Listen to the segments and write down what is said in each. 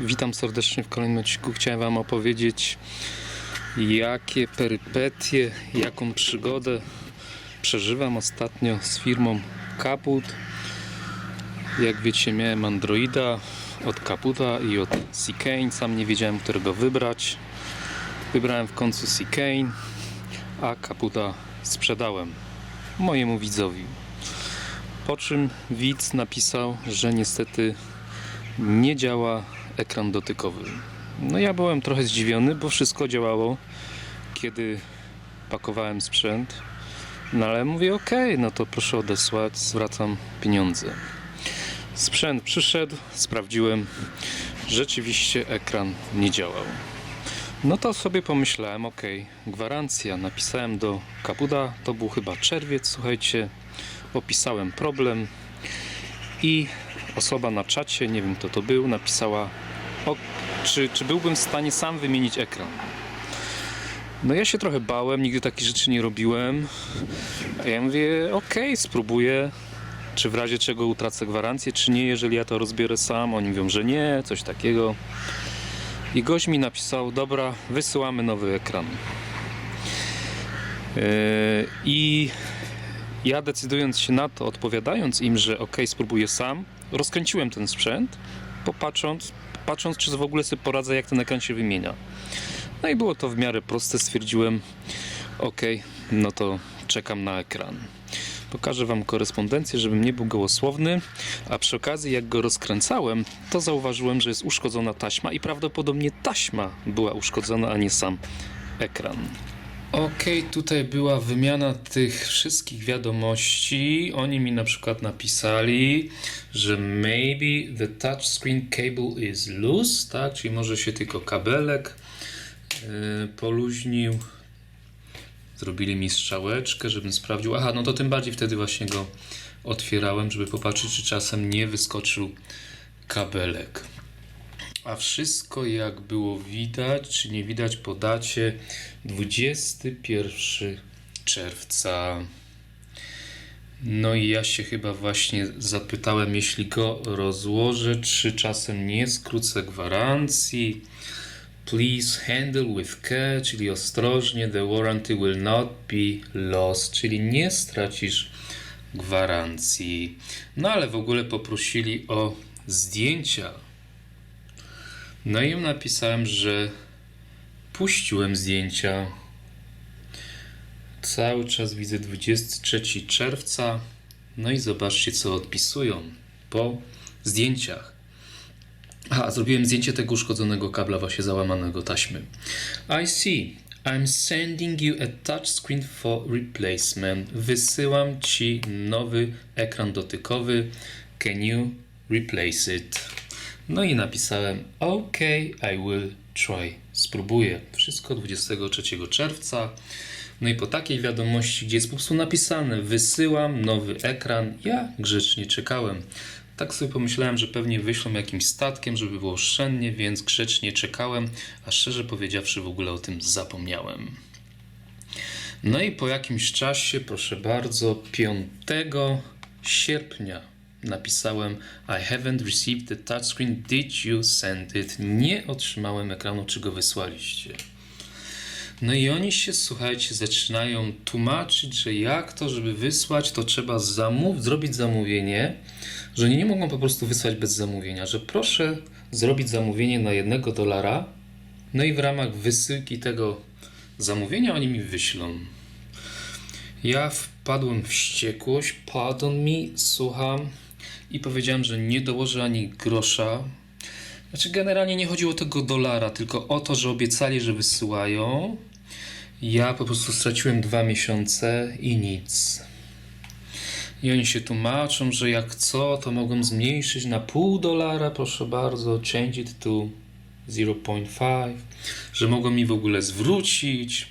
Witam serdecznie w kolejnym odcinku. Chciałem Wam opowiedzieć, jakie perypetie, jaką przygodę przeżywam ostatnio z firmą Kaput. Jak wiecie, miałem Androida od Kaputa i od Seakane. Sam nie wiedziałem, którego wybrać. Wybrałem w końcu Seakane, a Kaputa sprzedałem mojemu widzowi. Po czym widz napisał, że niestety nie działa ekran dotykowy. No ja byłem trochę zdziwiony, bo wszystko działało, kiedy pakowałem sprzęt. No ale mówię, ok, no to proszę odesłać, zwracam pieniądze. Sprzęt przyszedł, sprawdziłem, rzeczywiście ekran nie działał. No to sobie pomyślałem, ok, gwarancja, napisałem do Kapuda, to był chyba czerwiec, słuchajcie, opisałem problem i osoba na czacie, nie wiem kto to był, napisała, o, czy, czy byłbym w stanie sam wymienić ekran. No ja się trochę bałem, nigdy takich rzeczy nie robiłem. A ja mówię, okej, spróbuję. Czy w razie czego utracę gwarancję, czy nie, jeżeli ja to rozbiorę sam. Oni mówią, że nie, coś takiego. I gość mi napisał, dobra, wysyłamy nowy ekran. Yy, I ja decydując się na to, odpowiadając im, że ok, spróbuję sam, rozkręciłem ten sprzęt, popatrząc, patrząc, czy w ogóle sobie poradzę, jak ten ekran się wymienia. No i było to w miarę proste, stwierdziłem, ok, no to czekam na ekran. Pokażę Wam korespondencję, żebym nie był gołosłowny, a przy okazji jak go rozkręcałem, to zauważyłem, że jest uszkodzona taśma i prawdopodobnie taśma była uszkodzona, a nie sam ekran. Ok, tutaj była wymiana tych wszystkich wiadomości. Oni mi na przykład napisali, że maybe the touchscreen cable is loose, tak? Czyli może się tylko kabelek yy, poluźnił. Zrobili mi strzałeczkę, żebym sprawdził. Aha, no to tym bardziej wtedy właśnie go otwierałem, żeby popatrzeć, czy czasem nie wyskoczył kabelek. A wszystko jak było widać, czy nie widać po dacie 21 czerwca. No i ja się chyba właśnie zapytałem, jeśli go rozłożę, czy czasem nie skrócę gwarancji. Please handle with care, czyli ostrożnie, the warranty will not be lost, czyli nie stracisz gwarancji. No ale w ogóle poprosili o zdjęcia no i napisałem, że puściłem zdjęcia. Cały czas widzę 23 czerwca. No i zobaczcie, co odpisują po zdjęciach. Aha, zrobiłem zdjęcie tego uszkodzonego kabla właśnie załamanego taśmy. I see. I'm sending you a touchscreen for replacement. Wysyłam Ci nowy ekran dotykowy. Can you replace it? No i napisałem OK, I will try. Spróbuję. Wszystko 23 czerwca. No i po takiej wiadomości, gdzie jest po prostu napisane wysyłam nowy ekran, ja grzecznie czekałem. Tak sobie pomyślałem, że pewnie wyślą jakimś statkiem, żeby było oszczędnie, więc grzecznie czekałem, a szczerze powiedziawszy w ogóle o tym zapomniałem. No i po jakimś czasie, proszę bardzo, 5 sierpnia napisałem I haven't received the touchscreen, did you send it? Nie otrzymałem ekranu, czy go wysłaliście. No i oni się, słuchajcie, zaczynają tłumaczyć, że jak to, żeby wysłać, to trzeba zamów, zrobić zamówienie, że oni nie mogą po prostu wysłać bez zamówienia, że proszę zrobić zamówienie na jednego dolara, no i w ramach wysyłki tego zamówienia oni mi wyślą. Ja wpadłem w wściekłość, pardon me, słucham i powiedziałem, że nie dołożę ani grosza. Znaczy, generalnie nie chodziło o tego dolara, tylko o to, że obiecali, że wysyłają. Ja po prostu straciłem dwa miesiące i nic. I oni się tłumaczą, że jak co, to mogą zmniejszyć na pół dolara, proszę bardzo, change it to 0.5, że mogą mi w ogóle zwrócić.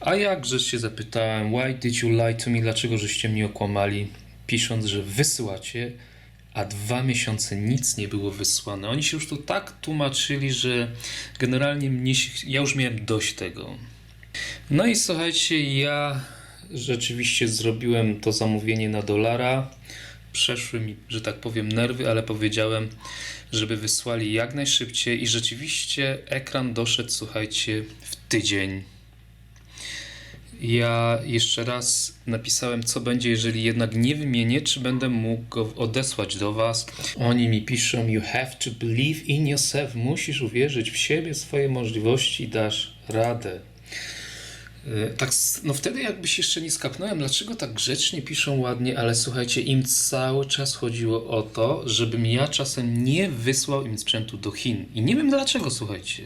A ja grzecznie zapytałem, why did you lie to me, dlaczego żeście mnie okłamali, pisząc, że wysyłacie, a dwa miesiące nic nie było wysłane. Oni się już tu tak tłumaczyli, że generalnie mnie ja już miałem dość tego. No i słuchajcie, ja rzeczywiście zrobiłem to zamówienie na dolara. Przeszły mi, że tak powiem, nerwy, ale powiedziałem, żeby wysłali jak najszybciej i rzeczywiście ekran doszedł, słuchajcie, w tydzień. Ja jeszcze raz napisałem, co będzie, jeżeli jednak nie wymienię, czy będę mógł go odesłać do Was. Oni mi piszą: You have to believe in yourself. Musisz uwierzyć w siebie, swoje możliwości dasz radę. E, Tak, no wtedy jakbyś jeszcze nie skapnąłem, dlaczego tak grzecznie piszą ładnie, ale słuchajcie, im cały czas chodziło o to, żebym ja czasem nie wysłał im sprzętu do Chin. I nie wiem dlaczego, słuchajcie,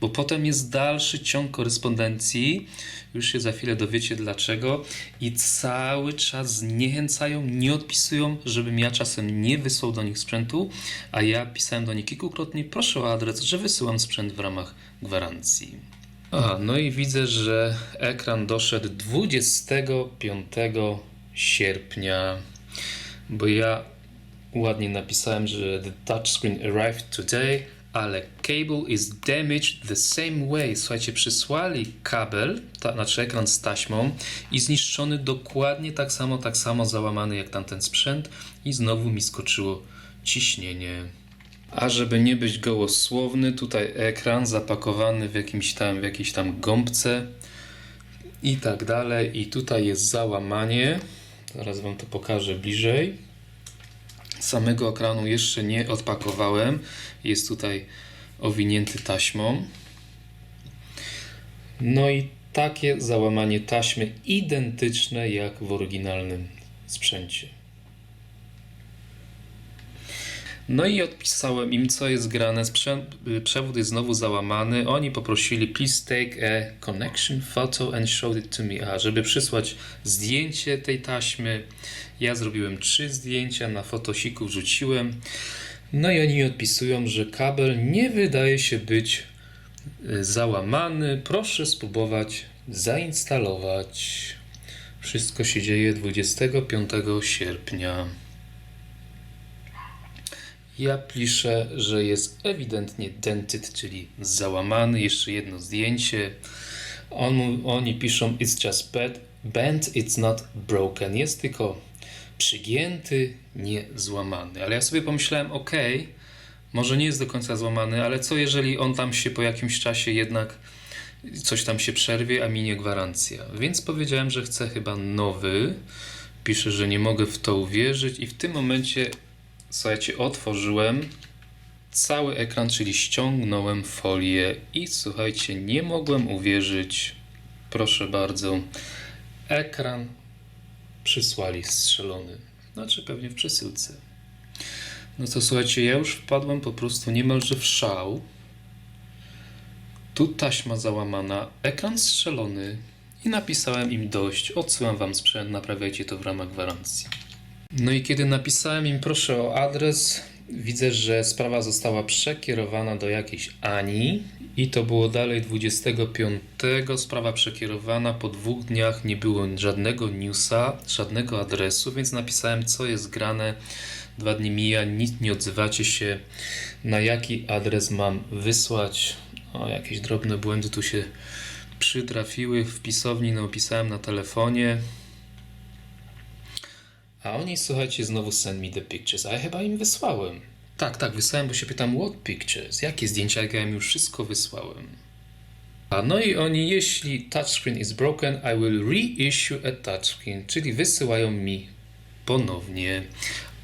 bo potem jest dalszy ciąg korespondencji, już się za chwilę dowiecie dlaczego, i cały czas zniechęcają, nie odpisują, żebym ja czasem nie wysłał do nich sprzętu, a ja pisałem do nich kilkukrotnie, proszę o adres, że wysyłam sprzęt w ramach gwarancji. Aha, no i widzę, że ekran doszedł 25 sierpnia, bo ja ładnie napisałem, że the touchscreen arrived today, ale cable is damaged the same way. Słuchajcie, przysłali kabel, ta, znaczy ekran z taśmą i zniszczony dokładnie tak samo, tak samo załamany jak tamten sprzęt i znowu mi skoczyło ciśnienie. A żeby nie być gołosłowny, tutaj ekran zapakowany w jakimś tam, w jakiejś tam gąbce i tak dalej. I tutaj jest załamanie. Zaraz Wam to pokażę bliżej. Samego ekranu jeszcze nie odpakowałem. Jest tutaj owinięty taśmą. No i takie załamanie taśmy identyczne jak w oryginalnym sprzęcie. No i odpisałem im, co jest grane. Y, Przewód jest znowu załamany. Oni poprosili, please take a connection photo and show it to me. A, żeby przysłać zdjęcie tej taśmy. Ja zrobiłem trzy zdjęcia, na fotosiku wrzuciłem. No i oni odpisują, że kabel nie wydaje się być y, załamany. Proszę spróbować zainstalować. Wszystko się dzieje 25 sierpnia. Ja piszę, że jest ewidentnie dented, czyli załamany. Jeszcze jedno zdjęcie. On, oni piszą it's just bad, bent, it's not broken. Jest tylko przygięty, nie złamany. Ale ja sobie pomyślałem, ok, może nie jest do końca złamany, ale co jeżeli on tam się po jakimś czasie jednak coś tam się przerwie, a minie gwarancja. Więc powiedziałem, że chcę chyba nowy. Piszę, że nie mogę w to uwierzyć i w tym momencie słuchajcie, otworzyłem cały ekran, czyli ściągnąłem folię i słuchajcie, nie mogłem uwierzyć. Proszę bardzo, ekran przysłali strzelony. Znaczy pewnie w przesyłce. No to słuchajcie, ja już wpadłem po prostu niemalże w szał. Tu taśma załamana, ekran strzelony i napisałem im dość. Odsyłam wam sprzęt, naprawiajcie to w ramach gwarancji. No i kiedy napisałem im proszę o adres, widzę, że sprawa została przekierowana do jakiejś Ani i to było dalej 25. Sprawa przekierowana, po dwóch dniach nie było żadnego newsa, żadnego adresu, więc napisałem co jest grane. Dwa dni mija, nic nie odzywacie się, na jaki adres mam wysłać. O, jakieś drobne błędy tu się przytrafiły w pisowni, no pisałem na telefonie. A oni, słuchajcie, znowu send me the pictures, ja chyba im wysłałem. Tak, tak, wysłałem, bo się pytam, what pictures? Jakie zdjęcia? Ja im już wszystko wysłałem. A no i oni, jeśli touchscreen is broken, I will reissue a touchscreen, czyli wysyłają mi ponownie.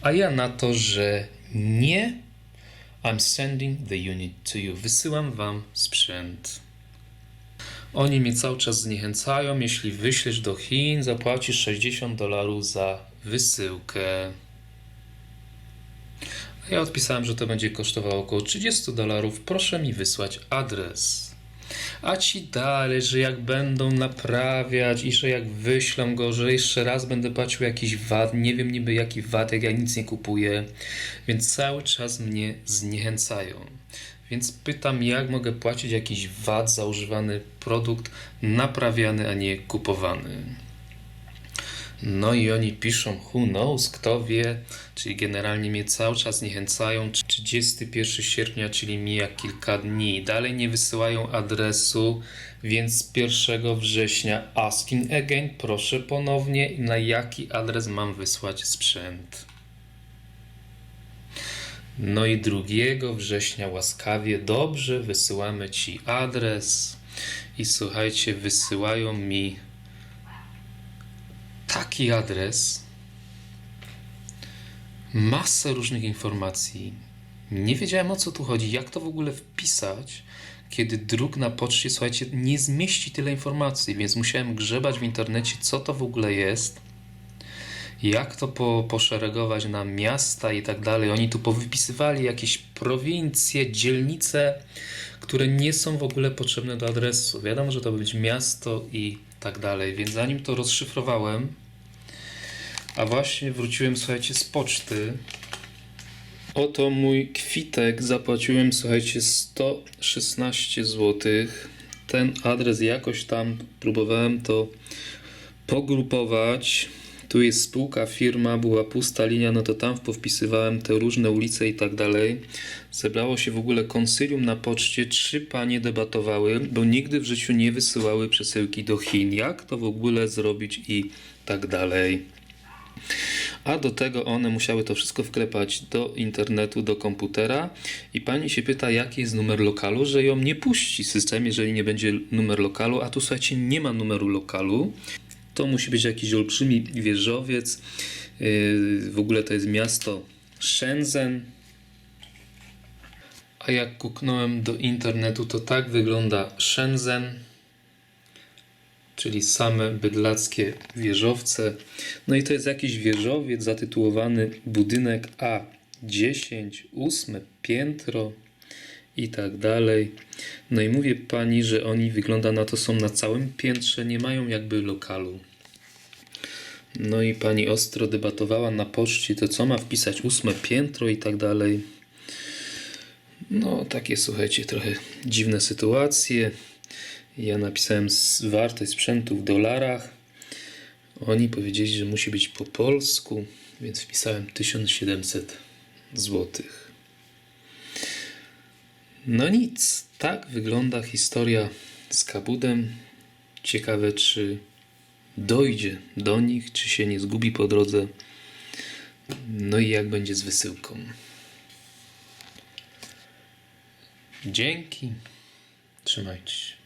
A ja na to, że nie, I'm sending the unit to you. Wysyłam wam sprzęt. Oni mnie cały czas zniechęcają. Jeśli wyślesz do Chin, zapłacisz 60 dolarów za wysyłkę. A ja odpisałem, że to będzie kosztowało około 30 dolarów. Proszę mi wysłać adres. A ci dalej, że jak będą naprawiać i że jak wyślą go, że jeszcze raz będę płacił jakiś VAT, nie wiem niby jaki VAT, jak ja nic nie kupuję, więc cały czas mnie zniechęcają. Więc pytam, jak mogę płacić jakiś VAT za używany produkt naprawiany, a nie kupowany. No i oni piszą, who knows, kto wie, czyli generalnie mnie cały czas niechęcają. 31 sierpnia, czyli mija kilka dni. Dalej nie wysyłają adresu, więc 1 września asking again, proszę ponownie, na jaki adres mam wysłać sprzęt. No i 2 września łaskawie, dobrze, wysyłamy Ci adres. I słuchajcie, wysyłają mi taki adres, masę różnych informacji. Nie wiedziałem o co tu chodzi, jak to w ogóle wpisać, kiedy druk na poczcie, słuchajcie, nie zmieści tyle informacji, więc musiałem grzebać w internecie, co to w ogóle jest, jak to po, poszeregować na miasta i tak dalej. Oni tu powypisywali jakieś prowincje, dzielnice, które nie są w ogóle potrzebne do adresu. Wiadomo, że to być miasto i tak dalej, więc zanim to rozszyfrowałem, a właśnie wróciłem, słuchajcie, z poczty. Oto mój kwitek. Zapłaciłem, słuchajcie, 116 zł. Ten adres jakoś tam próbowałem to pogrupować. Tu jest spółka, firma, była pusta linia, no to tam powpisywałem te różne ulice i tak dalej. Zebrało się w ogóle konsylium na poczcie. Trzy panie debatowały, bo nigdy w życiu nie wysyłały przesyłki do Chin. Jak to w ogóle zrobić i tak dalej. A do tego one musiały to wszystko wklepać do internetu, do komputera i pani się pyta, jaki jest numer lokalu, że ją nie puści system, jeżeli nie będzie numer lokalu, a tu słuchajcie, nie ma numeru lokalu. To musi być jakiś olbrzymi wieżowiec. Yy, W ogóle to jest miasto Shenzhen. A jak kuknąłem do internetu, to tak wygląda Shenzhen czyli same bydlackie wieżowce. No i to jest jakiś wieżowiec zatytułowany budynek A10, ósme piętro i tak dalej. No i mówię pani, że oni wygląda na to są na całym piętrze, nie mają jakby lokalu. No i pani ostro debatowała na poczcie, to co ma wpisać ósme piętro i tak dalej. No, takie słuchajcie, trochę dziwne sytuacje. Ja napisałem wartość sprzętu w dolarach. Oni powiedzieli, że musi być po polsku, więc wpisałem 1700 złotych. No nic, tak wygląda historia z Kabudem. Ciekawe, czy dojdzie do nich, czy się nie zgubi po drodze. No i jak będzie z wysyłką. Dzięki. Trzymajcie się.